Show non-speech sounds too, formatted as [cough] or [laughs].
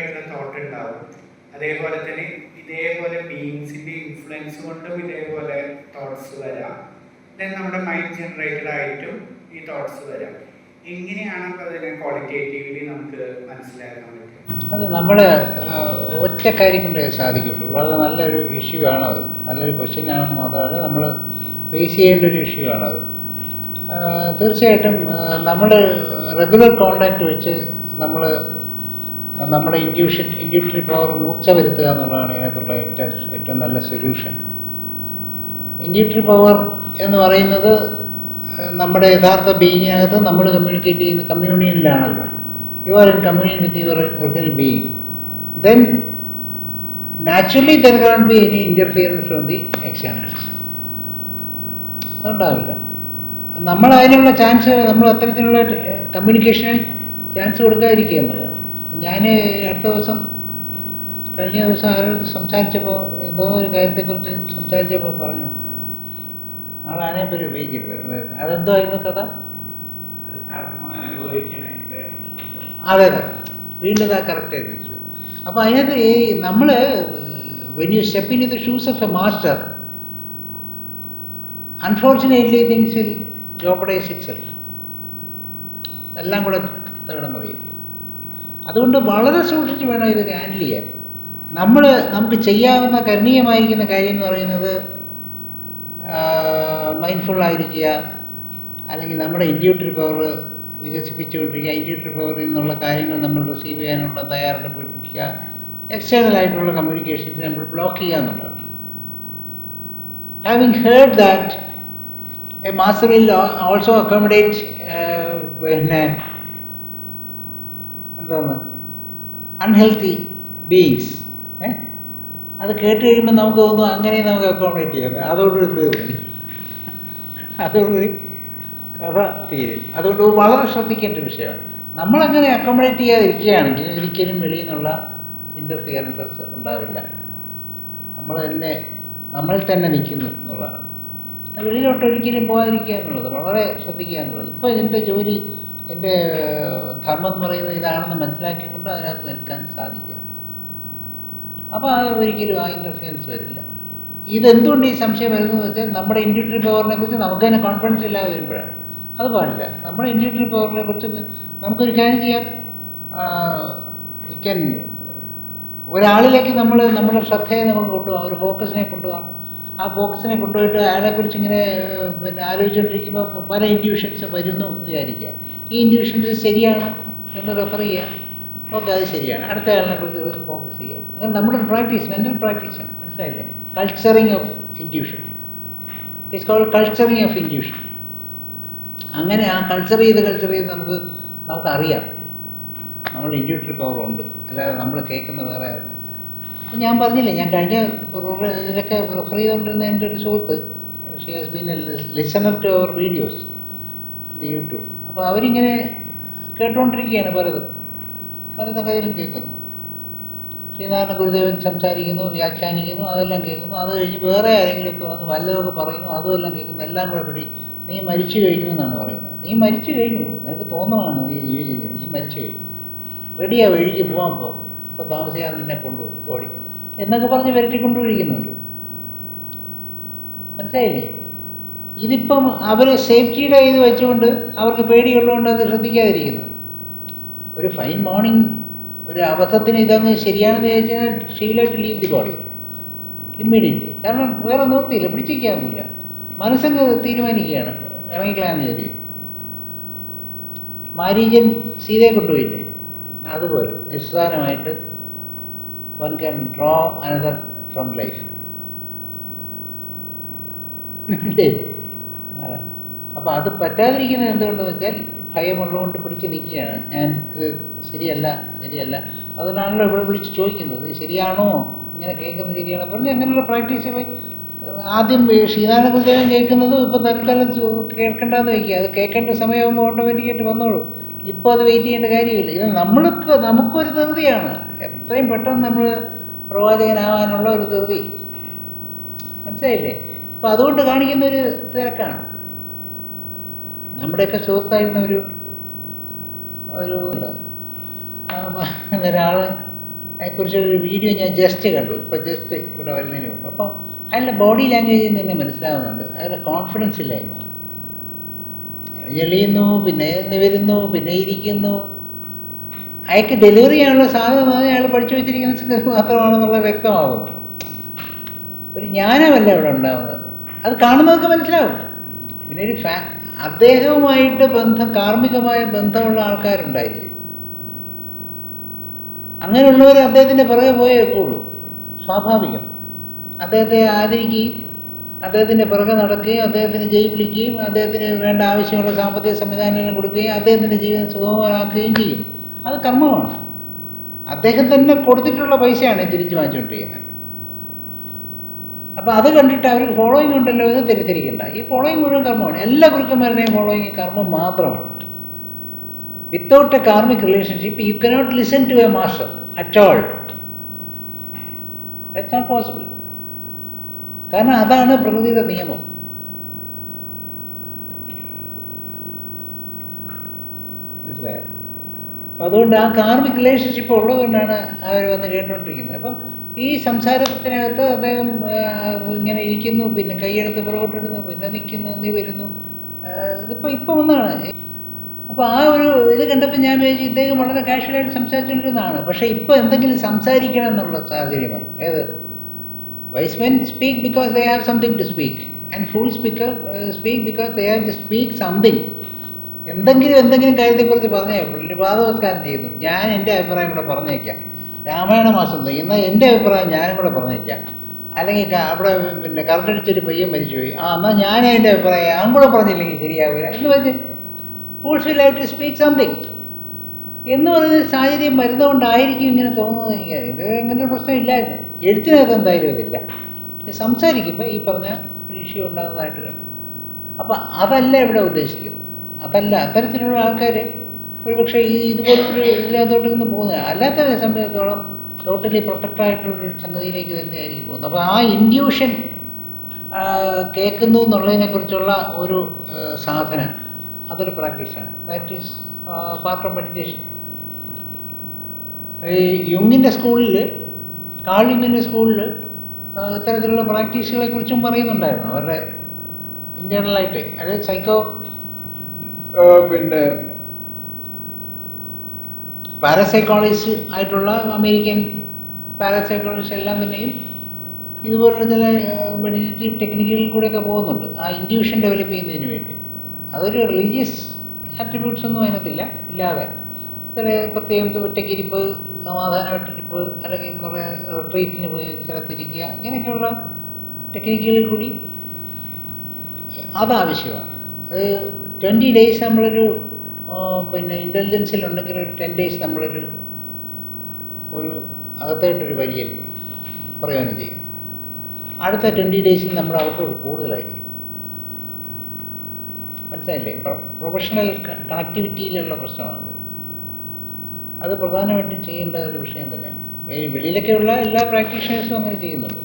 ഇൻക്യൂട്ടീവ് thought ഉണ്ടാവും. അതേപോലെ തന്നെ ഇതേപോലെ ബീങ്സിന്റെ ഇൻഫ്ലുവൻസ് കൊണ്ടും ഇതേപോലെ തോട്ട്സ് വരാം. ദെൻ നമ്മുടെ മൈൻഡ് ജനറേറ്റഡ് ആയിട്ടും ഈ തോട്ട്സ് വരാം. എങ്ങനെയാണ് അതിനെ നമുക്ക് അത് നമ്മൾ ഒറ്റ കാര്യം കൊണ്ടേ സാധിക്കുള്ളൂ. വളരെ നല്ലൊരു ഇഷ്യൂ ആണത്. നല്ലൊരു ക്വസ്റ്റ്യൻ ആണെന്ന് മാത്രമല്ല നമ്മൾ ഫേസ് ചെയ്യേണ്ട ഒരു ഇഷ്യൂ ആണത്. തീർച്ചയായിട്ടും നമ്മൾ റെഗുലർ കോണ്ടാക്ട് വെച്ച് നമ്മൾ നമ്മുടെ ഇൻഡ്യൂഷൻ ഇൻഡ്യൂട്ടറി പവർ മൂർച്ച വരുത്തുക എന്നുള്ളതാണ് ഇതിനകത്തുള്ള ഏറ്റവും ഏറ്റവും നല്ല സൊല്യൂഷൻ ഇൻഡ്യൂട്ടറി പവർ എന്ന് പറയുന്നത് നമ്മുടെ യഥാർത്ഥ ബീയിങ്ങിനകത്ത് നമ്മൾ കമ്മ്യൂണിക്കേറ്റ് ചെയ്യുന്ന കമ്മ്യൂണിയനിലാണല്ലോ you are in communion with your original being then naturally there can't be any interference from the externals അതുണ്ടാവില്ല. നമ്മൾ അതിനുള്ള ചാൻസ് നമ്മൾ അത്തരത്തിലുള്ള കമ്മ്യൂണിക്കേഷന് ചാൻസ് കൊടുക്കാതിരിക്കുക ഞാൻ അടുത്ത ദിവസം കഴിഞ്ഞ ദിവസം ആരോട് സംസാരിച്ചപ്പോൾ എന്തോ ഒരു കാര്യത്തെക്കുറിച്ച് സംസാരിച്ചപ്പോൾ പറഞ്ഞു. ആൾ പേര് ഉപയോഗിക്കരുത്. അതെന്തോ ആയിരുന്നു കഥ? അത് അതെ. വീണ്ടും ആ കറക്റ്റ് തിരിച്ചു. അപ്പോൾ അതിനകത്ത് ഈ നമ്മൾ when you step in the shoes of a master unfortunately things will jeopardise itself എല്ലാം കൂടെ തകിടം പറയും അതുകൊണ്ട് വളരെ സൂക്ഷിച്ച് വേണം ഇത് ഹാൻഡിൽ ചെയ്യാൻ. നമ്മൾ നമുക്ക് ചെയ്യാവുന്ന കരണീയമായിരിക്കുന്ന കാര്യം എന്ന് പറയുന്നത് മൈൻഡ്ഫുൾ ആയിരിക്കുക അല്ലെങ്കിൽ നമ്മുടെ ഇൻഡ്യൂട്ടറി പവർ വികസിപ്പിച്ചുകൊണ്ടിരിക്കുക ഇൻഡ്യൂട്ടറി പവറിൽ നിന്നുള്ള കാര്യങ്ങൾ നമ്മൾ റിസീവ് ചെയ്യാനുള്ള തയ്യാറെടുപ്പ് പിടിപ്പിക്കുക എക്സ്റ്റേണൽ ആയിട്ടുള്ള കമ്മ്യൂണിക്കേഷൻസ് നമ്മൾ ബ്ലോക്ക് ചെയ്യുക എന്നുള്ളതാണ്. Having heard that a master will also accommodate പിന്നെ എന്താണ്? അൺഹെൽത്തി ബീയിങ്സ് ഏ? അത് കേട്ട് കഴിയുമ്പോൾ നമുക്ക് തോന്നും അങ്ങനെ നമുക്ക് അക്കോമഡേറ്റ് ചെയ്യാം. അതോടുകൂടി തീർന്നു അതോടുകൂടി കഥ തീരും. അതുകൊണ്ട് വളരെ ശ്രദ്ധിക്കേണ്ട വിഷയമാണ്. നമ്മളങ്ങനെ അക്കോമഡേറ്റ് ചെയ്യാതിരിക്കുകയാണെങ്കിൽ ഒരിക്കലും വെളിയിൽ നിന്നുള്ള ഇന്റർഫിയറൻസസ് ഉണ്ടാവില്ല. നമ്മൾ തന്നെ നമ്മളിൽ തന്നെ നിൽക്കുന്നു എന്നുള്ളതാണ്. വെളിയിലോട്ട് ഒരിക്കലും പോകാതിരിക്കുക എന്നുള്ളത് വളരെ ശ്രദ്ധിക്കുക എന്നുള്ളത്. ഇപ്പോൾ ഇതിന്റെ ജോലി എന്റെ ധർമ്മം എന്ന് പറയുന്നത് ഇതാണെന്ന് മനസ്സിലാക്കിക്കൊണ്ട് അതിനകത്ത് നിൽക്കാൻ സാധിക്കുക. അപ്പോൾ അത് ഒരിക്കലും ആ ഇന്റർഫിയൻസ് വരില്ല. ഇതെന്തുകൊണ്ട് ഈ സംശയം വരുന്നതെന്ന് വെച്ചാൽ നമ്മുടെ ഇൻഡ്യൂട്ടറി പവറിനെ കുറിച്ച് നമുക്ക് തന്നെ കോൺഫിഡൻസ് ഇല്ലാതെ വരുമ്പോഴാണ്. അത് പാടില്ല. നമ്മുടെ ഇൻഡ്യൂട്ടറി പവറിനെ കുറിച്ച് നമുക്കൊരു കാര്യം ചെയ്യാം. ഒരാളിലേക്ക് നമ്മൾ നമ്മുടെ ശ്രദ്ധയെ നമുക്ക് കൊണ്ടുപോകാം ഒരു ഫോക്കസിനെ കൊണ്ടുപോകാം. ആ ഫോക്കസിനെ കൊണ്ടുപോയിട്ട് അയാളെക്കുറിച്ച് ഇങ്ങനെ പിന്നെ ആലോചിച്ചുകൊണ്ടിരിക്കുമ്പോൾ പല ഇൻഡ്യൂഷൻസ് വരുന്നു വിചാരിക്കുക. ഈ ഇൻഡ്യൂഷൻസ് ശരിയാണ് എന്ന് റെഫർ ചെയ്യുക. ഓക്കെ അത് ശരിയാണ്. അടുത്ത ആളിനെ കുറിച്ച് ഫോക്കസ് ചെയ്യുക. അങ്ങനെ നമ്മുടെ പ്രാക്ടീസ് മെന്റൽ പ്രാക്ടീസാണ് മനസ്സിലായില്ലേ? Culturing of induction it's call culturing of induction അങ്ങനെ ആ കൾച്ചർ ചെയ്ത് കൾച്ചർ ചെയ്ത് നമുക്ക് നമുക്കറിയാം. നമ്മൾ ഇൻഡ്യൂട്ടറി പവർ ഉണ്ട്. അല്ലാതെ നമ്മൾ കേൾക്കുന്ന വേറെ അപ്പം ഞാൻ പറഞ്ഞില്ലേ ഞാൻ കഴിഞ്ഞ ഇതിലൊക്കെ റെഫർ ചെയ്തുകൊണ്ടിരുന്ന എന്റെ ഒരു സുഹൃത്ത് she has been a listener to our videos the YouTube അപ്പോൾ അവരിങ്ങനെ കേട്ടുകൊണ്ടിരിക്കുകയാണ് പലതും. പലതും കയ്യിലും കേൾക്കുന്നു. ശ്രീനാരായണ ഗുരുദേവൻ സംസാരിക്കുന്നു വ്യാഖ്യാനിക്കുന്നു അതെല്ലാം കേൾക്കുന്നു. അത് കഴിഞ്ഞ് വേറെ ആരെങ്കിലുമൊക്കെ വന്ന് വല്ലതൊക്കെ പറയുന്നു അതും എല്ലാം കേൾക്കുന്നു. എല്ലാം കൂടെ പിടി നീ മരിച്ചു കഴിഞ്ഞു എന്നാണ് പറയുന്നത്. നീ മരിച്ചു കഴിഞ്ഞു. നിനക്ക് തോന്നണമാണ് നീ ജീവിച്ചിരിക്കുന്നത്. നീ മരിച്ചു കഴിഞ്ഞു. റെഡിയാ വഴിക്ക് പോകാൻ പോകും ഇപ്പോൾ താമസിയാതെ നിന്നെ കൊണ്ടുപോകും. ബോഡി എന്നൊക്കെ പറഞ്ഞ് വിരട്ടി കൊണ്ടുപോയിരിക്കുന്നുണ്ട് മനസ്സിലായില്ലേ? ഇതിപ്പം അവർ സേഫ്റ്റിയുടെ ഇത് വെച്ചുകൊണ്ട് അവർക്ക് പേടിയുള്ളതുകൊണ്ട് അത് ശ്രദ്ധിക്കാതിരിക്കുന്നു. ഒരു ഫൈൻ മോർണിംഗ് ഒരു അബദ്ധത്തിന് ഇതങ്ങ് ശരിയാണെന്ന് ചോദിച്ചാൽ ഷീലായിട്ട് ലീവ് ദി ബോഡി ഇമ്മീഡിയറ്റ്ലി കാരണം വേറെ നിർത്തിയില്ല പിടിച്ചിരിക്കാനില്ല മനസ്സങ്ങ് തീരുമാനിക്കുകയാണ്. ഇറങ്ങിക്കളയാന്ന് വിചാരിക്കും മാരീജൻ സീതയെ കൊണ്ടുപോയില്ലേ? അതുപോലെ നിസ്സാരമായിട്ട് one can draw another from life. [laughs] അപ്പോൾ അത് പറ്റാതിരിക്കുന്നത് എന്തുകൊണ്ടെന്ന് വെച്ചാൽ ഭയമുള്ളതുകൊണ്ട് പിടിച്ച് നിൽക്കുകയാണ്. ഞാൻ ഇത് ശരിയല്ല ശരിയല്ല. അതുകൊണ്ടാണല്ലോ ഇവിടെ വിളിച്ച് ചോദിക്കുന്നത്. ശരിയാണോ? ഇങ്ങനെ കേൾക്കുന്നത് ശരിയാണോ? പറഞ്ഞ് അങ്ങനെയുള്ള പ്രാക്ടീസ് ആദ്യം ശ്രീനാരായണ കേൾക്കുന്നത്. ഇപ്പോൾ തൽക്കാലം കേൾക്കണ്ടെന്ന് വയ്ക്കുക. അത് കേൾക്കേണ്ട സമയമാകുമ്പോൾ ഓട്ടോമാറ്റിക്കായിട്ട് വന്നോളൂ. ഇപ്പോൾ അത് വെയിറ്റ് ചെയ്യേണ്ട കാര്യമില്ല. ഇത് നമ്മൾക്ക് നമുക്കൊരു ധൃതിയാണ്. എത്രയും പെട്ടെന്ന് നമ്മൾ പ്രവാചകനാവാനുള്ള ഒരു ധൃതി മനസ്സിലായില്ലേ? അപ്പം അതുകൊണ്ട് കാണിക്കുന്ന ഒരു തിരക്കാണ്. നമ്മുടെയൊക്കെ സുഹൃത്തായിരുന്ന ഒരു ഒരു ഒരാൾ അതിനെക്കുറിച്ചൊരു വീഡിയോ ഞാൻ ജസ്റ്റ് കണ്ടു. ഇപ്പോൾ ജസ്റ്റ് ഇവിടെ വരുന്നതിന് മുമ്പ്. അപ്പോൾ അയാളുടെ ബോഡി ലാംഗ്വേജിൽ നിന്ന് മനസ്സിലാവുന്നുണ്ട്. അയാളുടെ കോൺഫിഡൻസ് ഇല്ലായ്മ. ഞെളിയുന്നു പിന്നെ നിവരുന്നു പിന്നെ ഇരിക്കുന്നു. അയാൾക്ക് ഡെലിവറി ചെയ്യാനുള്ള സാധനമാണ് അയാൾ പഠിച്ചു വെച്ചിരിക്കുന്ന മാത്രമാണെന്നുള്ള വ്യക്തമാകുന്നു ഒരു ജ്ഞാനമല്ല ഇവിടെ ഉണ്ടാകുന്നത് അത് കാണുന്നവർക്ക് മനസ്സിലാവും. പിന്നെ ഒരു ഫാ അദ്ദേഹവുമായിട്ട് ബന്ധം കാർമ്മികമായ ബന്ധമുള്ള ആൾക്കാരുണ്ടായിരിക്കും അങ്ങനെയുള്ളവർ അദ്ദേഹത്തിന്റെ പുറകെ പോയേ എപ്പോഴും സ്വാഭാവികം. അദ്ദേഹത്തെ ആദരിക്കുകയും അദ്ദേഹത്തിന്റെ പുറകെ നടക്കുകയും അദ്ദേഹത്തിന് ജയിപ്പിക്കുകയും അദ്ദേഹത്തിന് വേണ്ട ആവശ്യമുള്ള സാമ്പത്തിക സംവിധാനങ്ങൾ കൊടുക്കുകയും അദ്ദേഹത്തിന്റെ ജീവിതം സുഗമമാക്കുകയും ചെയ്യും. അത് കർമ്മമാണ്. അദ്ദേഹം തന്നെ കൊടുത്തിട്ടുള്ള പൈസയാണ് തിരിച്ചു വാങ്ങിച്ചുകൊണ്ടിരിക്കുന്നത്. അപ്പോൾ അത് കണ്ടിട്ട് അവർ ഫോളോയിങ് ഉണ്ടല്ലോ എന്ന് തെറ്റിദ്ധരിക്കണ്ട. ഈ ഫോളോയിങ് മുഴുവൻ കർമ്മമാണ്. എല്ലാ ഗുരുക്കന്മാരുടെയും ഫോളോയിങ് കർമ്മം മാത്രമാണ്. Without a karmic relationship you cannot listen to a master at all it's not possible കാരണം അതാണ് പ്രകൃതിയുടെ നിയമം. മനസ്സിലായോ? അപ്പം അതുകൊണ്ട് ആ കാർമിക് റിലേഷൻഷിപ്പ് ഉള്ളതുകൊണ്ടാണ് അവർ വന്ന് കേട്ടുകൊണ്ടിരിക്കുന്നത് അപ്പം ഈ സംസാരത്തിനകത്ത് അദ്ദേഹം ഇങ്ങനെ ഇരിക്കുന്നു പിന്നെ കൈയെടുത്ത് പുറകോട്ടിടുന്നു പിന്നെ നിൽക്കുന്നു നീ വരുന്നു. ഇതിപ്പോൾ ഇപ്പോൾ ഒന്നാണ് അപ്പോൾ ആ ഒരു ഇത് കണ്ടപ്പോൾ ഞാൻ വിചാരിച്ചു ഇദ്ദേഹം വളരെ കാഷ്വലായിട്ട് സംസാരിച്ചുകൊണ്ടിരുന്നതാണ് പക്ഷേ ഇപ്പോൾ എന്തെങ്കിലും സംസാരിക്കണം എന്നുള്ള സാഹചര്യം വന്നു. ഏത്? Wise men speak because they have something to speak and full speaker speak because they have to speak something എന്തെങ്കിലും എന്തെങ്കിലും കാര്യത്തെക്കുറിച്ച് പറഞ്ഞേ പുള്ളി വാദവത്കാരം ചെയ്യുന്നു. ഞാൻ എന്റെ അഭിപ്രായം കൂടെ പറഞ്ഞേക്കാം. രാമായണ മാസം എന്നാൽ എന്റെ അഭിപ്രായം ഞാനും കൂടെ പറഞ്ഞേക്കാം. അല്ലെങ്കിൽ അവിടെ പിന്നെ കറണ്ടടിച്ചൊരു പയ്യൻ മരിച്ചുപോയി. ആ എന്നാൽ ഞാൻ എന്റെ അഭിപ്രായം. ഞാൻ കൂടെ പറഞ്ഞില്ലെങ്കിൽ ശരിയാവില്ല എന്ന് പറഞ്ഞ് fools will have to speak something എന്ന് പറയുന്ന സാഹചര്യം വരുന്നതുകൊണ്ടായിരിക്കും ഇങ്ങനെ തോന്നുന്നത്. ഇങ്ങനെ ഇത് അങ്ങനെ ഒരു പ്രശ്നം ഇല്ലായിരുന്നു. എഴുത്തിനകത്ത് എന്തായാലും ഇതില്ല സംസാരിക്കുമ്പോൾ ഈ പറഞ്ഞ ഇഷ്യൂ ഉണ്ടാകുന്നതായിട്ട് കണ്ടു. അപ്പം അതല്ല ഇവിടെ ഉദ്ദേശിക്കുന്നത്. അതല്ല അത്തരത്തിലുള്ള ആൾക്കാർ ഒരുപക്ഷെ ഈ ഇതുപോലൊരു ഇതിനകത്തോട്ട് നിന്ന് പോകുന്നത് അല്ലാത്തവരെ സംബന്ധിച്ചിടത്തോളം ടോട്ടലി പ്രൊട്ടക്റ്റ് ആയിട്ടുള്ളൊരു സംഗതിയിലേക്ക് തന്നെയായിരിക്കും പോകുന്നത് അപ്പോൾ ആ ഇൻഡ്യൂഷൻ കേൾക്കുന്നു എന്നുള്ളതിനെക്കുറിച്ചുള്ള ഒരു സാധന അതൊരു പ്രാക്ടീസാണ് that is part of meditation ഈ യുങ്ങിന്റെ സ്കൂളിൽ കാൾ യുങ്ങിന്റെ സ്കൂളിൽ ഇത്തരത്തിലുള്ള പ്രാക്ടീസുകളെക്കുറിച്ചും പറയുന്നുണ്ടായിരുന്നു അവരുടെ ഇന്റേർണലായിട്ട് അതായത് സൈക്കോ പിന്നെ പാരസൈക്കോളജിസ്റ്റ് ആയിട്ടുള്ള അമേരിക്കൻ പാരസൈക്കോളജിസ്റ്റ് എല്ലാം തന്നെയും ഇതുപോലുള്ള ചില മെഡിറ്റേറ്റീവ് ടെക്നിക്കുകളിൽ കൂടെയൊക്കെ പോകുന്നുണ്ട്. ആ ഇൻഡ്യൂഷൻ ഡെവലപ്പ് ചെയ്യുന്നതിന് വേണ്ടി. അതൊരു റിലീജിയസ് ആട്രിബ്യൂട്ട്സ് ഒന്നും അതിനകത്തില്ല. ഇല്ലാതെ ചില പ്രത്യേകം ഒറ്റക്കിരിപ്പ് സമാധാന ഒറ്റക്കിരിപ്പ് അല്ലെങ്കിൽ കുറേ റിട്രീറ്റിന് പോയി സ്ഥലത്തിരിക്കുക ഇങ്ങനെയൊക്കെയുള്ള ടെക്നിക്കുകളിൽ കൂടി അതാവശ്യമാണ്. അത് ട്വന്റി ഡേയ്സ് നമ്മളൊരു പിന്നെ ഇന്റലിജൻസിലുണ്ടെങ്കിൽ ഒരു ടെൻ ഡേയ്സ് നമ്മളൊരു ഒരു അകത്തായിട്ടൊരു വരിയൽ പ്രയോജനം ചെയ്യും. അടുത്ത ട്വന്റി ഡേയ്സിൽ നമ്മൾ അവർക്ക് കൂടുതലായിരിക്കും. മനസ്സിലായില്ലേ? പ്രൊഫഷണൽ കണക്ടിവിറ്റിയിലുള്ള പ്രശ്നമാണത്. അത് പ്രധാനമായിട്ടും ചെയ്യേണ്ട ഒരു വിഷയം തന്നെയാണ്. വെളിയിലൊക്കെയുള്ള എല്ലാ പ്രാക്ടീഷണേഴ്സും അങ്ങനെ ചെയ്യുന്നുണ്ട്.